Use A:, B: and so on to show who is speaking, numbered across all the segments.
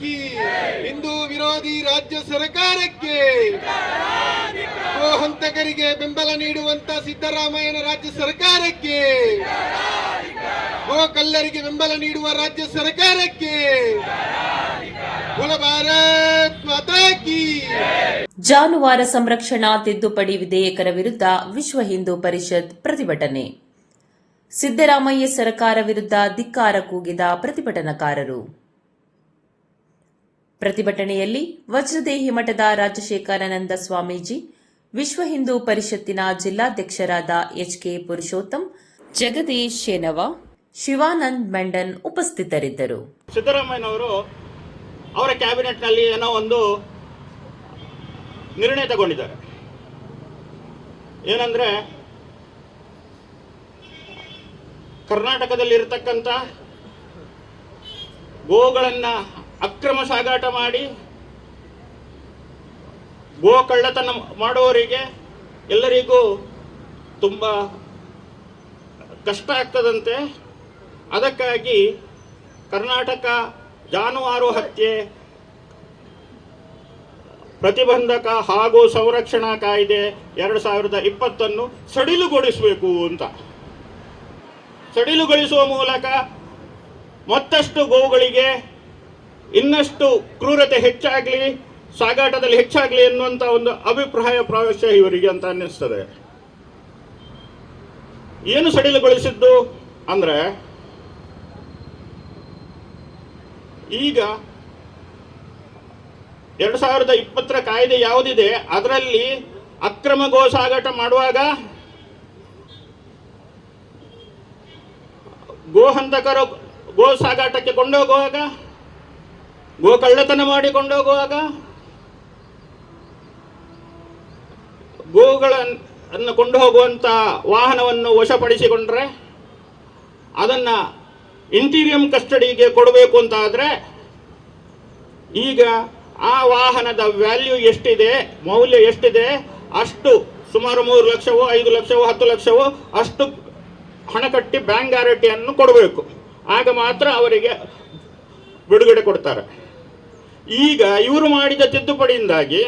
A: ಕಿ ಹಿಂದೂ ವಿರೋಧಿ ರಾಜ್ಯ ಸರ್ಕಾರಕ್ಕೆ. ಹಂತಕರಿಗೆ ಬೆಂಬಲ ನೀಡುವಂತ ಸಿದ್ದರಾಮಯ್ಯನ ರಾಜ್ಯ ಸರ್ಕಾರಕ್ಕೆ. ಗೋ ಕಲ್ಲರಿಗೆ ಬೆಂಬಲ ನೀಡುವ ರಾಜ್ಯ ಸರ್ಕಾರಕ್ಕೆ.
B: ಜಾನುವಾರು ಸಂರಕ್ಷಣಾ ತಿದ್ದುಪಡಿ ವಿಧೇಯಕರ ವಿರುದ್ಧ ವಿಶ್ವ ಹಿಂದೂ ಪರಿಷತ್ ಪ್ರತಿಭಟನೆ. ಸಿದ್ದರಾಮಯ್ಯ ಸರ್ಕಾರ ವಿರುದ್ಧ ಧಿಕ್ಕಾರ ಕೂಗಿದ ಪ್ರತಿಭಟನಾಕಾರರು. ಪ್ರತಿಭಟನೆಯಲ್ಲಿ ವಜ್ರದೇಹಿ ಮಠದ ರಾಜಶೇಖರಾನಂದ ಸ್ವಾಮೀಜಿ, ವಿಶ್ವ ಹಿಂದೂ ಪರಿಷತ್ತಿನ ಜಿಲ್ಲಾಧ್ಯಕ್ಷರಾದ ಎಚ್ಕೆ ಪುರುಷೋತ್ತಮ್, ಜಗದೀಶ್ ಶೇನವ ಶಿವಾನಂದ್ ಮೆಂಡನ್ ಉಪಸ್ಥಿತರಿದ್ದರು.
C: ಸಿದ್ದರಾಮಯ್ಯನವರು ಅವರ ಕ್ಯಾಬಿನೆಟ್ನಲ್ಲಿ ಏನೋ ಒಂದು ನಿರ್ಣಯ ತಗೊಂಡಿದ್ದಾರೆ. ಏನಂದ್ರೆ ಕರ್ನಾಟಕದಲ್ಲಿ ಇರತಕ್ಕಂತ ಗೋಗಳನ್ನ ಅಕ್ರಮ ಸಾಗಾಟ ಮಾಡಿ ಗೋ ಕಳ್ಳತನ ಮಾಡುವವರಿಗೆ ಎಲ್ಲರಿಗೂ ತುಂಬ ಕಷ್ಟ ಆಗ್ತದಂತೆ. ಅದಕ್ಕಾಗಿ ಕರ್ನಾಟಕ ಜಾನುವಾರು ಹತ್ಯೆ ಪ್ರತಿಬಂಧಕ ಹಾಗೂ ಸಂರಕ್ಷಣಾ ಕಾಯ್ದೆ ಎರಡು ಸಾವಿರದ ಇಪ್ಪತ್ತನ್ನು ಸಡಿಲುಗೊಳಿಸಬೇಕು ಅಂತ. ಸಡಿಲುಗೊಳಿಸುವ ಮೂಲಕ ಮತ್ತಷ್ಟು ಗೋವುಗಳಿಗೆ ಇನ್ನಷ್ಟು ಕ್ರೂರತೆ ಹೆಚ್ಚಾಗಲಿ, ಸಾಗಾಟದಲ್ಲಿ ಹೆಚ್ಚಾಗಲಿ ಎನ್ನುವಂಥ ಒಂದು ಅಭಿಪ್ರಾಯ ಪ್ರವೇಶ ಇವರಿಗೆ ಅಂತ ಅನ್ನಿಸ್ತದೆ. ಏನು ಸಡಿಲಗೊಳಿಸಿದ್ದು ಅಂದ್ರೆ, ಈಗ ಎರಡು ಸಾವಿರದ ಇಪ್ಪತ್ತರ ಕಾಯ್ದೆ ಯಾವುದಿದೆ, ಅದರಲ್ಲಿ ಅಕ್ರಮ ಗೋ ಸಾಗಾಟ ಮಾಡುವಾಗ ಗೋ ಹಂತಕರು ಗೋ ಸಾಗಾಟಕ್ಕೆ ಕೊಂಡೋಗುವಾಗ ಗೋ ಕಳ್ಳತನ ಮಾಡಿಕೊಂಡೋಗುವಾಗ ಗೋಗಳನ್ನು ಕೊಂಡು ಹೋಗುವಂತ ವಾಹನವನ್ನು ವಶಪಡಿಸಿಕೊಂಡ್ರೆ ಅದನ್ನ ಇಂಟೀರಿಯಂ ಕಸ್ಟಡಿಗೆ ಕೊಡಬೇಕು ಅಂತ ಆದ್ರೆ ಈಗ ಆ ವಾಹನದ ವ್ಯಾಲ್ಯೂ ಎಷ್ಟಿದೆ, ಮೌಲ್ಯ ಎಷ್ಟಿದೆ, ಅಷ್ಟು ಸುಮಾರು ಮೂರು ಲಕ್ಷವೋ, ಐದು ಲಕ್ಷವೋ, ಹತ್ತು ಲಕ್ಷವೋ, ಅಷ್ಟು ಹಣ ಕಟ್ಟಿ ಬ್ಯಾಂಕ್ ಗ್ಯಾರಂಟಿಯನ್ನು ಕೊಡಬೇಕು. ಆಗ ಮಾತ್ರ ಅವರಿಗೆ ಬಿಡುಗಡೆ ಕೊಡ್ತಾರೆ. ಈಗ ಇವರು ಮಾಡಿದ ತಿದ್ದುಪಡಿಯಿಂದಾಗಿ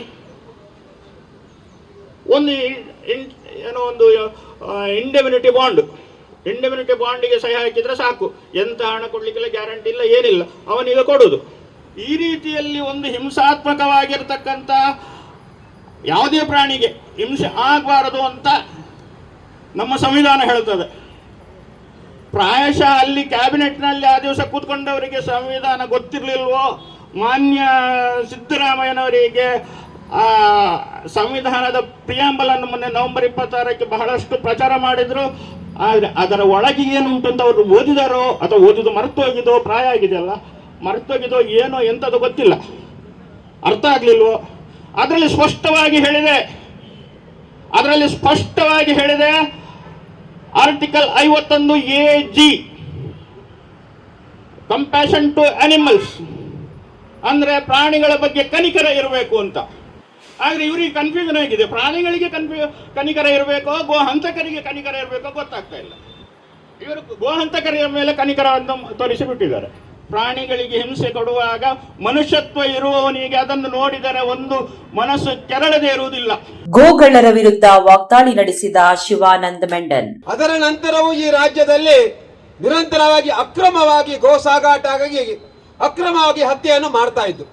C: ಒಂದು ಏನೋ ಒಂದು ಇಂಡೆಮಿನಿಟಿ ಬಾಂಡ್ ಇಂಡೆಮ್ಯುನಿಟಿ ಬಾಂಡಿಗೆ ಸಹಿ ಹಾಕಿದ್ರೆ ಸಾಕು. ಎಂತ ಹಣ ಕೊಡ್ಲಿಕ್ಕೆಲ್ಲ ಗ್ಯಾರಂಟಿ ಇಲ್ಲ, ಏನಿಲ್ಲ. ಅವನೀಗ ಕೊಡುದು. ಈ ರೀತಿಯಲ್ಲಿ ಒಂದು ಹಿಂಸಾತ್ಮಕವಾಗಿರ್ತಕ್ಕಂಥ ಯಾವುದೇ ಪ್ರಾಣಿಗೆ ಹಿಂಸೆ ಆಗಬಾರದು ಅಂತ ನಮ್ಮ ಸಂವಿಧಾನ ಹೇಳ್ತದೆ ಪ್ರಾಯಶಃ ಅಲ್ಲಿ ಕ್ಯಾಬಿನೆಟ್ನಲ್ಲಿ ಆ ದಿವಸ ಕೂತ್ಕೊಂಡವರಿಗೆ ಸಂವಿಧಾನ ಗೊತ್ತಿರಲಿಲ್ವೋ? ಮಾನ್ಯ ಸಿದ್ದರಾಮಯ್ಯನವರಿಗೆ, ಆ, ಸಂವಿಧಾನದ ಪ್ರಿಯಾಂಬಲನ್ನು ಮೊನ್ನೆ ನವೆಂಬರ್ ಇಪ್ಪತ್ತಾರಕ್ಕೆ ಬಹಳಷ್ಟು ಪ್ರಚಾರ ಮಾಡಿದ್ರು. ಆದರೆ ಅದರ ಒಳಗೆ ಏನು ಉಂಟು ಅಂತ ಅವರು ಓದಿದಾರೋ ಅಥವಾ ಓದಿದ್ದು ಮರೆತು ಹೋಗಿದೋ ಪ್ರಾಯ ಆಗಿದೆಯಲ್ಲ ಮರೆತು ಹೋಗಿದೋ ಏನೋ ಎಂಥದ್ದು ಗೊತ್ತಿಲ್ಲ. ಅರ್ಥ ಆಗ್ಲಿಲ್ವೋ? ಅದರಲ್ಲಿ ಸ್ಪಷ್ಟವಾಗಿ ಹೇಳಿದೆ. ಅದರಲ್ಲಿ ಸ್ಪಷ್ಟವಾಗಿ ಹೇಳಿದೆ, ಆರ್ಟಿಕಲ್ ಐವತ್ತೊಂದು A G compassion to animals ಅಂದ್ರೆ ಪ್ರಾಣಿಗಳ ಬಗ್ಗೆ ಕನಿಕರ ಇರಬೇಕು ಅಂತ. ಆದ್ರೆ ಇವರಿಗೆ ಕನ್ಫ್ಯೂಷನ್ ಆಗಿದೆ ಪ್ರಾಣಿಗಳಿಗೆ ಕನ್ಫ್ಯೂ ಕನಿಕರ ಇರಬೇಕೋ ಗೋ ಹಂತಕರಿಗೆ ಕನಿಕರ ಇರಬೇಕೋ ಗೊತ್ತಾಗ್ತಾ ಇಲ್ಲ. ಇವರು ಗೋ ಹಂತಕರ ಮೇಲೆ ಕನಿಕರವನ್ನು ತೋರಿಸಿಬಿಟ್ಟಿದ್ದಾರೆ. ಪ್ರಾಣಿಗಳಿಗೆ ಹಿಂಸೆ ಕೊಡುವಾಗ ಮನುಷ್ಯತ್ವ ಇರುವವನಿಗೆ ಅದನ್ನು ನೋಡಿದರೆ ಒಂದು ಮನಸ್ಸು ಕೆರಳದೇ ಇರುವುದಿಲ್ಲ.
B: ಗೋಗಳರ ವಿರುದ್ಧ ವಾಗ್ದಾಳಿ ನಡೆಸಿದ ಶಿವಾನಂದ್ ಮೆಂಡನ್.
A: ಅದರ ನಂತರವೂ ಈ ರಾಜ್ಯದಲ್ಲಿ ನಿರಂತರವಾಗಿ ಅಕ್ರಮವಾಗಿ ಗೋ ಸಾಗಾಟವಾಗಿ ಅಕ್ರಮವಾಗಿ ಹತ್ಯೆಯನ್ನು ಮಾಡ್ತಾ ಇದ್ದು.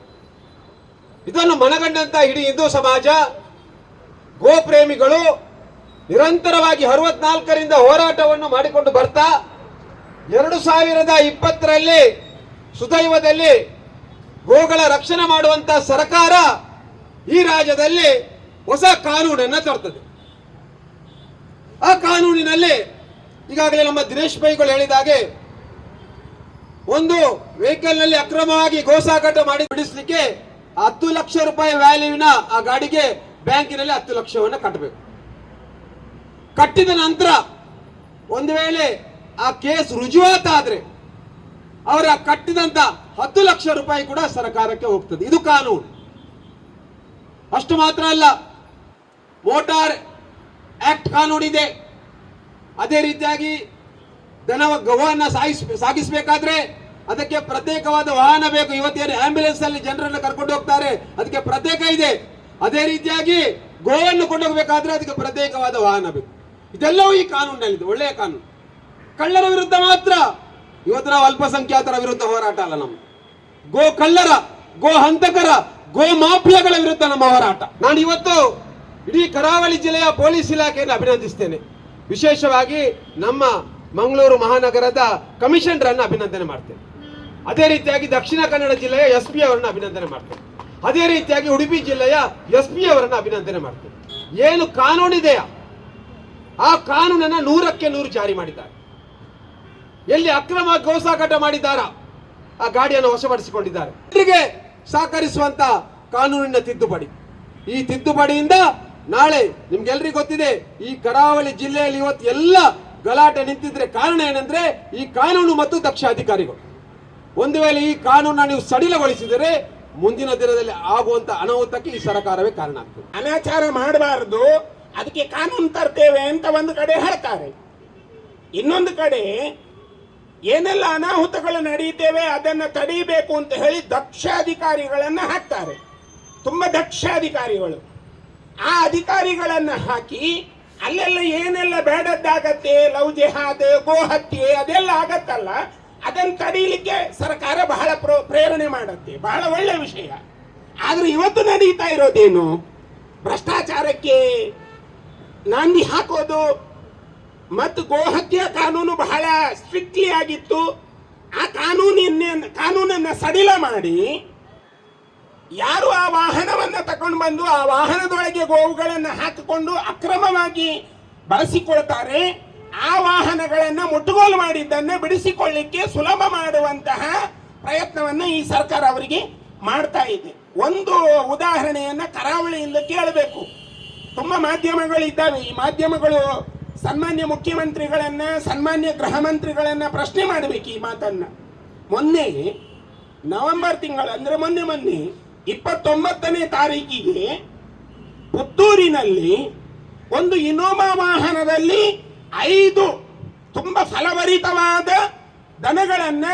A: ಇದನ್ನು ಮನಗಂಡಂತ ಇಡೀ ಹಿಂದೂ ಸಮಾಜ, ಗೋಪ್ರೇಮಿಗಳು ನಿರಂತರವಾಗಿ ಅರವತ್ನಾಲ್ಕರಿಂದ ಹೋರಾಟವನ್ನು ಮಾಡಿಕೊಂಡು ಬರ್ತಾ, ಎರಡು ಸಾವಿರದ ಇಪ್ಪತ್ತರಲ್ಲಿ ಸುದೈವದಲ್ಲಿ ಗೋಗಳ ರಕ್ಷಣೆ ಮಾಡುವಂತ ಸರ್ಕಾರ ಈ ರಾಜ್ಯದಲ್ಲಿ ಹೊಸ ಕಾನೂನನ್ನು ತರ್ತದೆ. ಆ ಕಾನೂನಿನಲ್ಲಿ ಈಗಾಗಲೇ ನಮ್ಮ ದಿನೇಶ್ ಬೈಗಳು ಹೇಳಿದಾಗೆ ಒಂದು ವೆಹಿಕಲ್ನಲ್ಲಿ ಅಕ್ರಮವಾಗಿ ಗೋಸಾಗಾಟ ಮಾಡಿ ಬಿಡಿಸಲಿಕ್ಕೆ ಹತ್ತು ಲಕ್ಷ ರೂಪಾಯಿ ವ್ಯಾಲ್ಯೂವಿನ ಆ ಗಾಡಿಗೆ ಬ್ಯಾಂಕಿನಲ್ಲಿ ಹತ್ತು ಲಕ್ಷವನ್ನು ಕಟ್ಟಬೇಕು. ಕಟ್ಟಿದ ನಂತರ ಒಂದು ವೇಳೆ ಆ ಕೇಸ್ ರುಜುವಾತಾದ್ರೆ ಅವರ ಕಟ್ಟಿದಂತ ಹತ್ತು ಲಕ್ಷ ರೂಪಾಯಿ ಕೂಡ ಸರ್ಕಾರಕ್ಕೆ ಹೋಗ್ತದೆ. ಇದು ಕಾನೂನು. ಅಷ್ಟು ಮಾತ್ರ ಅಲ್ಲ, ಮೋಟಾರ್ ಆಕ್ಟ್ ಕಾನೂನಿದೆ. ಅದೇ ರೀತಿಯಾಗಿ ದನ ಗವನ್ನ ಸಾಗಿಸ್ ಸಾಗಿಸಬೇಕಾದ್ರೆ ಅದಕ್ಕೆ ಪ್ರತ್ಯೇಕವಾದ ವಾಹನ ಬೇಕು. ಇವತ್ತೇನು ಆಂಬ್ಯುಲೆನ್ಸ್ ಅಲ್ಲಿ ಜನರನ್ನು ಕರ್ಕೊಂಡು ಹೋಗ್ತಾರೆ, ಅದಕ್ಕೆ ಪ್ರತ್ಯೇಕ ಇದೆ. ಅದೇ ರೀತಿಯಾಗಿ ಗೋವನ್ನು ಕೊಂಡೋಗಬೇಕಾದ್ರೆ ಅದಕ್ಕೆ ಪ್ರತ್ಯೇಕವಾದ ವಾಹನ ಬೇಕು. ಇದೆಲ್ಲವೂ ಈ ಕಾನೂನಿನಲ್ಲಿದೆ, ಒಳ್ಳೆಯ ಕಾನೂನು. ಕಳ್ಳರ ವಿರುದ್ಧ ಮಾತ್ರ ಇವತ್ತು ನಾವು ಅಲ್ಪಸಂಖ್ಯಾತರ ವಿರುದ್ಧ ಹೋರಾಟ ಅಲ್ಲ ನಮ್ಮ ಗೋ ಕಳ್ಳರ, ಗೋ ಹಂತಕರ, ಗೋ ಮಾಫಿಯಾಗಳ ವಿರುದ್ಧ ನಮ್ಮ ಹೋರಾಟ. ನಾನು ಇವತ್ತು ಇಡೀ ಕರಾವಳಿ ಜಿಲ್ಲೆಯ ಪೊಲೀಸ್ ಇಲಾಖೆಯನ್ನು ಅಭಿನಂದಿಸ್ತೇನೆ. ವಿಶೇಷವಾಗಿ ನಮ್ಮ ಮಂಗಳೂರು ಮಹಾನಗರದ ಕಮಿಷನರ್ ಅನ್ನು ಅಭಿನಂದನೆ ಮಾಡ್ತೇನೆ. ಅದೇ ರೀತಿಯಾಗಿ ದಕ್ಷಿಣ ಕನ್ನಡ ಜಿಲ್ಲೆಯ ಎಸ್ ಪಿ ಅವರನ್ನು ಅಭಿನಂದನೆ ಮಾಡ್ತೇನೆ. ಅದೇ ರೀತಿಯಾಗಿ ಉಡುಪಿ ಜಿಲ್ಲೆಯ ಎಸ್ ಪಿ ಅವರನ್ನು ಅಭಿನಂದನೆ ಮಾಡ್ತೇನೆ. ಏನು ಕಾನೂನಿದೆಯಾ ಆ ಕಾನೂನನ್ನ ನೂರಕ್ಕೆ ನೂರು ಜಾರಿ ಮಾಡಿದ್ದಾರೆ. ಎಲ್ಲಿ ಅಕ್ರಮ ಗೋಸಾಗಾಟ ಮಾಡಿದ್ದಾರಾ? ಆ ಗಾಡಿಯನ್ನು ವಶಪಡಿಸಿಕೊಂಡಿದ್ದಾರೆ. ಎಲ್ಲರಿಗೆ ಸಹಕರಿಸುವಂತ ಕಾನೂನಿನ ತಿದ್ದುಪಡಿ. ಈ ತಿದ್ದುಪಡಿಯಿಂದ ನಾಳೆ ನಿಮ್ಗೆಲ್ರಿಗೂ ಗೊತ್ತಿದೆ, ಈ ಕರಾವಳಿ ಜಿಲ್ಲೆಯಲ್ಲಿ ಇವತ್ತು ಎಲ್ಲ ಗಲಾಟೆ ನಿಂತಿದ್ರೆ ಕಾರಣ ಏನಂದ್ರೆ ಈ ಕಾನೂನು ಮತ್ತು ದಕ್ಷ ಅಧಿಕಾರಿಗಳು ಒಂದು ವೇಳೆ ಈ ಕಾನೂನನ್ನು ನೀವು ಸಡಿಲಗೊಳಿಸಿದರೆ ಮುಂದಿನ ದಿನದಲ್ಲಿ ಆಗುವಂತ ಅನಾಹುತಕ್ಕೆ ಈ ಸರ್ಕಾರವೇ ಕಾರಣ ಆಗ್ತದೆ.
D: ಅನಾಚಾರ ಮಾಡಬಾರದು, ಅದಕ್ಕೆ ಕಾನೂನು ತರ್ತೇವೆ ಅಂತ ಒಂದು ಕಡೆ ಹೇಳ್ತಾರೆ. ಇನ್ನೊಂದು ಕಡೆ ಏನೆಲ್ಲ ಅನಾಹುತಗಳು ನಡೆಯುತ್ತೇವೆ ಅದನ್ನ ತಡೆಯಬೇಕು ಅಂತ ಹೇಳಿ ದಕ್ಷ ಅಧಿಕಾರಿಗಳನ್ನ ಹಾಕ್ತಾರೆ. ತುಂಬಾ ದಕ್ಷ ಅಧಿಕಾರಿಗಳು ಆ ಅಧಿಕಾರಿಗಳನ್ನ ಹಾಕಿ ಅಲ್ಲೆಲ್ಲ ಏನೆಲ್ಲ ಬೇಡದ್ದಾಗತ್ತೆ, ಲವ್ ಜೆಹಾದ್, ಗೋಹತ್ಯೆ, ಅದೆಲ್ಲ ಆಗತ್ತಲ್ಲ? ಅದನ್ನು ತಡೀಲಿಕ್ಕೆ ಸರ್ಕಾರ ಬಹಳ ಪ್ರೋ, ಪ್ರೇರಣೆ ಮಾಡುತ್ತೆ. ಬಹಳ ಒಳ್ಳೆ ವಿಷಯ. ಆದರೆ ಇವತ್ತು ನಡೀತಾ ಇರೋದೇನು? ಭ್ರಷ್ಟಾಚಾರಕ್ಕೆ ನಾಂದಿ ಹಾಕೋದು ಮತ್ತು ಗೋಹತ್ಯೆ ಕಾನೂನು ಬಹಳ ಸ್ಟ್ರಿಕ್ಟ್ಲಿ ಆಗಿತ್ತು. ಆ ಕಾನೂನಿನ ಕಾನೂನನ್ನ ಸಡಿಲ ಮಾಡಿ ಯಾರು ಆ ವಾಹನವನ್ನ ತಕೊಂಡು ಬಂದು ಆ ವಾಹನದೊಳಗೆ ಗೋವುಗಳನ್ನು ಹಾಕಿಕೊಂಡು ಅಕ್ರಮವಾಗಿ ಬಳಸಿಕೊಳ್ತಾರೆ, ಆ ವಾಹನಗಳನ್ನ ಮುಟ್ಟುಗೋಲು ಮಾಡಿದ್ದನ್ನ ಬಿಡಿಸಿಕೊಳ್ಳಿಕ್ಕೆ ಸುಲಭ ಮಾಡುವಂತಹ ಪ್ರಯತ್ನವನ್ನ ಈ ಸರ್ಕಾರ ಅವರಿಗೆ ಮಾಡ್ತಾ ಇದೆ. ಒಂದು ಉದಾಹರಣೆಯನ್ನ ಕರಾವಳಿಯಿಂದ ಕೇಳಬೇಕು. ತುಂಬಾ ಮಾಧ್ಯಮಗಳಿದ್ದಾವೆ. ಈ ಮಾಧ್ಯಮಗಳು ಸನ್ಮಾನ್ಯ ಮುಖ್ಯಮಂತ್ರಿಗಳನ್ನ, ಸನ್ಮಾನ್ಯ ಗೃಹ ಮಂತ್ರಿಗಳನ್ನ ಪ್ರಶ್ನೆ ಮಾಡಬೇಕು ಈ ಮಾತನ್ನ. ಮೊನ್ನೆ ನವೆಂಬರ್ ತಿಂಗಳು, ಅಂದ್ರೆ ಮೊನ್ನೆ ಮೊನ್ನೆ ಇಪ್ಪತ್ತೊಂಬತ್ತನೇ ತಾರೀಕಿಗೆ ಪುತ್ತೂರಿನಲ್ಲಿ ಒಂದು ಇನೋಮಾ ವಾಹನದಲ್ಲಿ ಐದು ತುಂಬಾ ಫಲಭರಿತವಾದ ದನಗಳನ್ನ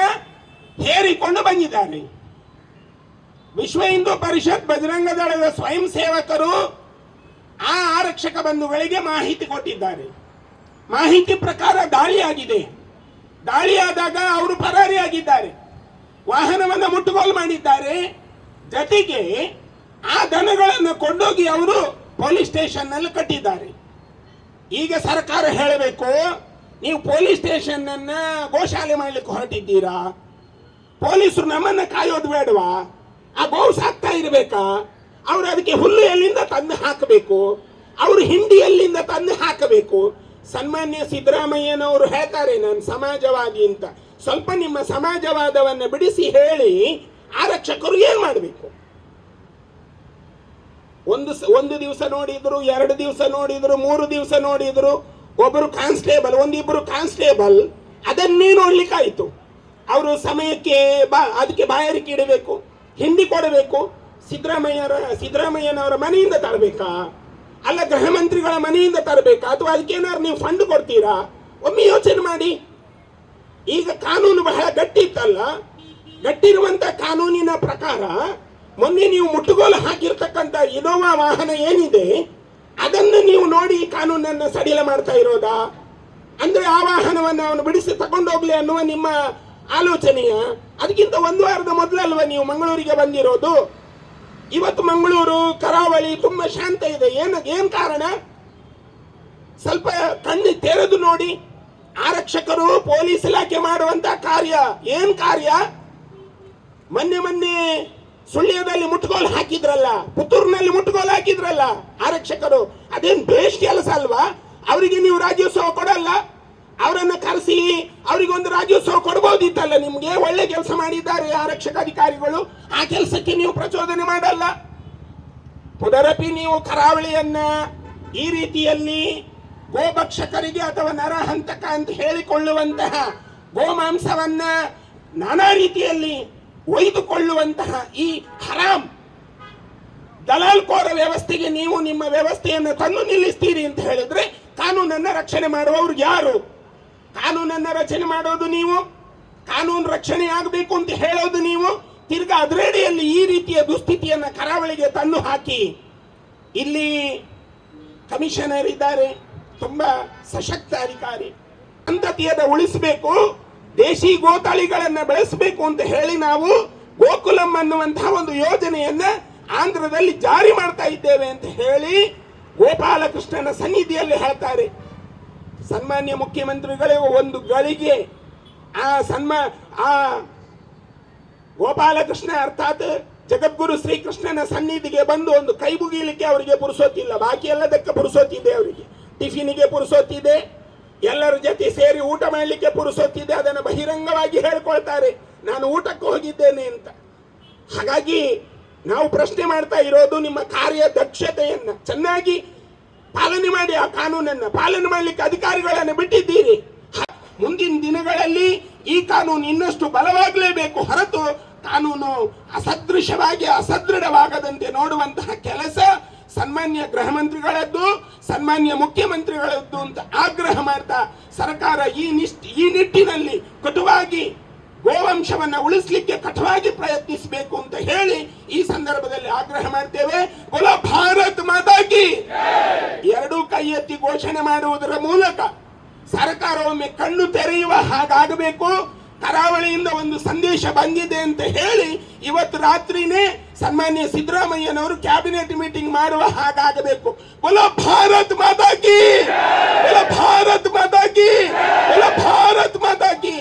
D: ಹೇರಿಕೊಂಡು ಬಂದಿದ್ದಾರೆ. ವಿಶ್ವ ಹಿಂದೂ ಪರಿಷತ್ ಬಜರಂಗ ದಳದ ಸ್ವಯಂ ಸೇವಕರು ಆ ಆರಕ್ಷಕ ಬಂಧುಗಳಿಗೆ ಮಾಹಿತಿ ಕೊಟ್ಟಿದ್ದಾರೆ. ಮಾಹಿತಿ ಪ್ರಕಾರ ದಾಳಿಯಾಗಿದೆ. ದಾಳಿಯಾದಾಗ ಅವರು ಪರಾರಿಯಾಗಿದ್ದಾರೆ. ವಾಹನವನ್ನು ಮುಟ್ಟುಗೋಲು ಮಾಡಿದ್ದಾರೆ. ಜೊತೆಗೆ ಆ ದನಗಳನ್ನು ಕೊಂಡೋಗಿ ಅವರು ಪೊಲೀಸ್ ಸ್ಟೇಷನ್ನಲ್ಲಿ ಕಟ್ಟಿದ್ದಾರೆ. ಈಗ ಸರ್ಕಾರ ಹೇಳಬೇಕು, ನೀವು ಪೊಲೀಸ್ ಸ್ಟೇಷನ್ ಅನ್ನ ಗೋಶಾಲೆ ಮಾಡಲಿಕ್ಕೆ ಹೊರಟಿದ್ದೀರಾ? ಪೊಲೀಸರು ನಮ್ಮನ್ನ ಕಾಯೋದು ಬೇಡವಾ? ಆ ಗೋವು ಸಾಕ್ತಾ ಇರಬೇಕಾ? ಅವರು ಅದಕ್ಕೆ ಹುಲ್ಲು ಎಲ್ಲಿಂದ ತಂದು ಹಾಕಬೇಕು? ಅವರು ಹಿಂಡಿ ಎಲ್ಲಿಂದ ತಂದು ಹಾಕಬೇಕು? ಸನ್ಮಾನ್ಯ ಸಿದ್ದರಾಮಯ್ಯನವರು ಹೇಳ್ತಾರೆ, ನಾನು ಸಮಾಜವಾದಿ ಅಂತ. ಸ್ವಲ್ಪ ನಿಮ್ಮ ಸಮಾಜವಾದವನ್ನು ಬಿಡಿಸಿ ಹೇಳಿ ಆರಕ್ಷಕರು ಏನ್ ಮಾಡಬೇಕು? ಒಂದು ಒಂದು ದಿವಸ ನೋಡಿದ್ರು, ಎರಡು ದಿವಸ ನೋಡಿದ್ರು, ಮೂರು ದಿವಸ ನೋಡಿದ್ರು ಒಬ್ಬರು ಕಾನ್ಸ್ಟೇಬಲ್ ಒಂದಿಬ್ಬರು ಕಾನ್ಸ್ಟೇಬಲ್, ಅದನ್ನೇ ನೋಡ್ಲಿಕ್ಕಾಯಿತು. ಅವರು ಸಮಯಕ್ಕೆ ಬಾ, ಅದಕ್ಕೆ ಬಾಯಾರಿಕೆ ಇಡಬೇಕು, ಹಿಂದಿ ಕೊಡಬೇಕು. ಸಿದ್ದರಾಮಯ್ಯರ, ಸಿದ್ದರಾಮಯ್ಯನವರ ಮನೆಯಿಂದ ತರಬೇಕಾ? ಅಲ್ಲ, ಗೃಹ ಮಂತ್ರಿಗಳ ಮನೆಯಿಂದ ತರಬೇಕಾ? ಅಥವಾ ಅದಕ್ಕೇನಾದ್ರು ನೀವು ಫಂಡ್ ಕೊಡ್ತೀರಾ? ಒಮ್ಮೆ ಯೋಚನೆ ಮಾಡಿ. ಈಗ ಕಾನೂನು ಬಹಳ ಗಟ್ಟಿ ಇತ್ತಲ್ಲ ಗಟ್ಟಿರುವಂತ ಕಾನೂನಿನ ಪ್ರಕಾರ ಮೊನ್ನೆ ನೀವು ಮುಟ್ಟುಗೋಲು ಹಾಕಿರ್ತಕ್ಕಂಥ ಇನೋವಾ ವಾಹನ ಏನಿದೆ, ಅದನ್ನು ನೀವು ನೋಡಿ ಕಾನೂನನ್ನು ಸಡಿಲ ಮಾಡ್ತಾ ಇರೋದಾ? ಅಂದ್ರೆ ಆ ವಾಹನವನ್ನು ಅವನು ಬಿಡಿಸಿ ತಗೊಂಡೋಗ್ಲಿ ಅನ್ನುವ ನಿಮ್ಮ ಆಲೋಚನೆಯ? ಅದಕ್ಕಿಂತ ಒಂದು ವಾರದ ಮೊದಲಲ್ವ ನೀವು ಮಂಗಳೂರಿಗೆ ಬಂದಿರೋದು? ಇವತ್ತು ಮಂಗಳೂರು, ಕರಾವಳಿ ತುಂಬಾ ಶಾಂತ ಇದೆ. ಏನು, ಏನ್ ಕಾರಣ? ಸ್ವಲ್ಪ ಕಣ್ಣು ತೆರೆದು ನೋಡಿ. ಆರಕ್ಷಕರು, ಪೊಲೀಸ್ ಇಲಾಖೆ ಮಾಡುವಂತ ಕಾರ್ಯ. ಏನ್ ಕಾರ್ಯ? ಮೊನ್ನೆ ಮೊನ್ನೆ ಸುಳ್ಯದಲ್ಲಿ ಮುಟ್ಗೋಲು ಹಾಕಿದ್ರಲ್ಲ, ಪುತ್ತೂರಿನಲ್ಲಿ ಮುಟ್ಗೋಲು ಹಾಕಿದ್ರಲ್ಲ ಆರಕ್ಷಕರು. ಅದೇನ್ ಬೇಷ್ ಕೆಲಸ ಅಲ್ವಾ? ಅವರಿಗೆ ನೀವು ರಾಜ್ಯೋತ್ಸವ ಕೊಡಲ್ಲ? ಅವರನ್ನು ಕರೆಸಿ ಅವರಿಗೆ ಒಂದು ರಾಜ್ಯೋತ್ಸವ ಕೊಡಬಹುದಿತ್ತಲ್ಲ ನಿಮಗೆ? ಒಳ್ಳೆ ಕೆಲಸ ಮಾಡಿದ್ದಾರೆ ಆರಕ್ಷಕ ಅಧಿಕಾರಿಗಳು. ಆ ಕೆಲಸಕ್ಕೆ ನೀವು ಪ್ರಚೋದನೆ ಮಾಡಲ್ಲ. ಪುನರಪಿ ನೀವು ಕರಾವಳಿಯನ್ನ ಈ ರೀತಿಯಲ್ಲಿ ಗೋಭಕ್ಷಕರಿಗೆ ಅಥವಾ ನರಹಂತಕ ಅಂತ ಹೇಳಿಕೊಳ್ಳುವಂತಹ ಗೋಮಾಂಸವನ್ನ ನಾನಾ ರೀತಿಯಲ್ಲಿ ಒಯ್ದುಕೊಳ್ಳುವಂತಹ ಈ ಹರಾಮ್ ದಲಾಲ್ಕೋರ ವ್ಯವಸ್ಥೆಗೆ ನೀವು ನಿಮ್ಮ ವ್ಯವಸ್ಥೆಯನ್ನು ತಂದು ನಿಲ್ಲಿಸ್ತೀರಿ ಅಂತ ಹೇಳಿದ್ರೆ ಕಾನೂನನ್ನ ರಕ್ಷಣೆ ಮಾಡುವವರು ಯಾರು? ಕಾನೂನನ್ನ ರಚನೆ ಮಾಡೋದು ನೀವು? ಕಾನೂನು ರಕ್ಷಣೆ ಆಗಬೇಕು ಅಂತ ಹೇಳೋದು ನೀವು? ತಿರ್ಗಾ ಅದರಡಿಯಲ್ಲಿ ಈ ರೀತಿಯ ದುಸ್ಥಿತಿಯನ್ನ ಕರಾವಳಿಗೆ ತಂದು ಹಾಕಿ. ಇಲ್ಲಿ ಕಮಿಷನರ್ ಇದ್ದಾರೆ, ತುಂಬಾ ಸಶಕ್ತ ಅಧಿಕಾರಿ. ಸಂತತಿಯನ್ನ ಉಳಿಸಬೇಕು. ದೇಶಿ ಗೋತಾಳಿಗಳನ್ನ ಬೆಳೆಸಬೇಕು ಅಂತ ಹೇಳಿ ನಾವು ಗೋಕುಲಂ ಅನ್ನುವಂತಹ ಒಂದು ಯೋಜನೆಯನ್ನ ಆಂಧ್ರದಲ್ಲಿ ಜಾರಿ ಮಾಡ್ತಾ ಇದ್ದೇವೆ ಅಂತ ಹೇಳಿ ಗೋಪಾಲಕೃಷ್ಣನ ಸನ್ನಿಧಿಯಲ್ಲಿ ಹೇಳ್ತಾರೆ. ಸನ್ಮಾನ್ಯ ಮುಖ್ಯಮಂತ್ರಿಗಳೇ, ಒಂದು ಗಳಿಗೆ ಆ ಸನ್ಮಾ, ಆ ಗೋಪಾಲಕೃಷ್ಣ ಅರ್ಥಾತ್ ಜಗದ್ಗುರು ಶ್ರೀಕೃಷ್ಣನ ಸನ್ನಿಧಿಗೆ ಬಂದು ಒಂದು ಕೈ ಮುಗಿಲಿಕ್ಕೆ ಅವರಿಗೆ ಪುರುಸೋತಿಲ್ಲ ಬಾಕಿ ಎಲ್ಲದಕ್ಕೆ ಪುರುಸೋತಿದೆ ಅವರಿಗೆ. ಟಿಫಿನಿಗೆ ಪುರುಸೊತ್ತಿದೆ. ಎಲ್ಲರ ಜೊತೆ ಸೇರಿ ಊಟ ಮಾಡಲಿಕ್ಕೆ ಪುರುಸೊತ್ತಿದೆ ಅದನ್ನು ಬಹಿರಂಗವಾಗಿ ಹೇಳ್ಕೊಳ್ತಾರೆ. ನಾನು ಊಟಕ್ಕೆ ಹೋಗಿದ್ದೇನೆ ಅಂತ. ಹಾಗಾಗಿ ನಾವು ಪ್ರಶ್ನೆ ಮಾಡ್ತಾ ಇರೋದು ನಿಮ್ಮ ಕಾರ್ಯ ದಕ್ಷತೆಯನ್ನ ಚೆನ್ನಾಗಿ ಪಾಲನೆ ಮಾಡಿ ಆ ಕಾನೂನನ್ನು. ಪಾಲನೆ ಮಾಡಲಿಕ್ಕೆ ಅಧಿಕಾರಿಗಳನ್ನು ಬಿಟ್ಟಿದ್ದೀರಿ. ಮುಂದಿನ ದಿನಗಳಲ್ಲಿ ಈ ಕಾನೂನು ಇನ್ನಷ್ಟು ಬಲವಾಗಲೇಬೇಕು ಹೊರತು ಕಾನೂನು ಅಸದೃಶವಾಗಿ, ಅಸದೃಢವಾಗದಂತೆ ನೋಡುವಂತಹ ಕೆಲಸ ಸನ್ಮಾನ್ಯ ಗೃಹ ಮಂತ್ರಿಗಳದ್ದು. ಸನ್ಮಾನ್ಯ ಮುಖ್ಯಮಂತ್ರಿಗಳದ್ದು ಅಂತ ಆಗ್ರಹ ಮಾಡ್ತಾ ಸರ್ಕಾರ ಈ ನಿಷ್ಠ, ಈ ನಿಟ್ಟಿನಲ್ಲಿ ಕಟುವಾಗಿ ಗೋವಂಶವನ್ನ ಉಳಿಸ್ಲಿಕ್ಕೆ ಕಠವಾಗಿ ಪ್ರಯತ್ನಿಸಬೇಕು ಅಂತ ಹೇಳಿ ಈ ಸಂದರ್ಭದಲ್ಲಿ ಆಗ್ರಹ ಮಾಡ್ತೇವೆ. ಬೋಲೋ ಭಾರತ್ ಮಾತಾಕಿ ಎರಡೂ ಕೈ ಎತ್ತಿ ಘೋಷಣೆ ಮಾಡುವುದರ ಮೂಲಕ ಸರ್ಕಾರ ಒಮ್ಮೆ ಕಣ್ಣು ತೆರೆಯುವ ಹಾಗಾಗಬೇಕು. ಕರಾವಳಿಯಿಂದ ಒಂದು ಸಂದೇಶ ಬಂದಿದೆ ಅಂತ ಹೇಳಿ ಇವತ್ತು ರಾತ್ರಿನೇ ಸನ್ಮಾನ್ಯ ಸಿದ್ದರಾಮಯ್ಯನವರು ಕ್ಯಾಬಿನೆಟ್ ಮೀಟಿಂಗ್ ಮಾಡುವ ಹಾಗಾಗಬೇಕು. ಬೋಲ ಭಾರತ್ ಮಾತಾಕಿ ಬೋಲ ಭಾರತ್ ಮಾತಾಕಿ ಬೋಲ ಭಾರತ್ ಮಾತಾ ಕಿ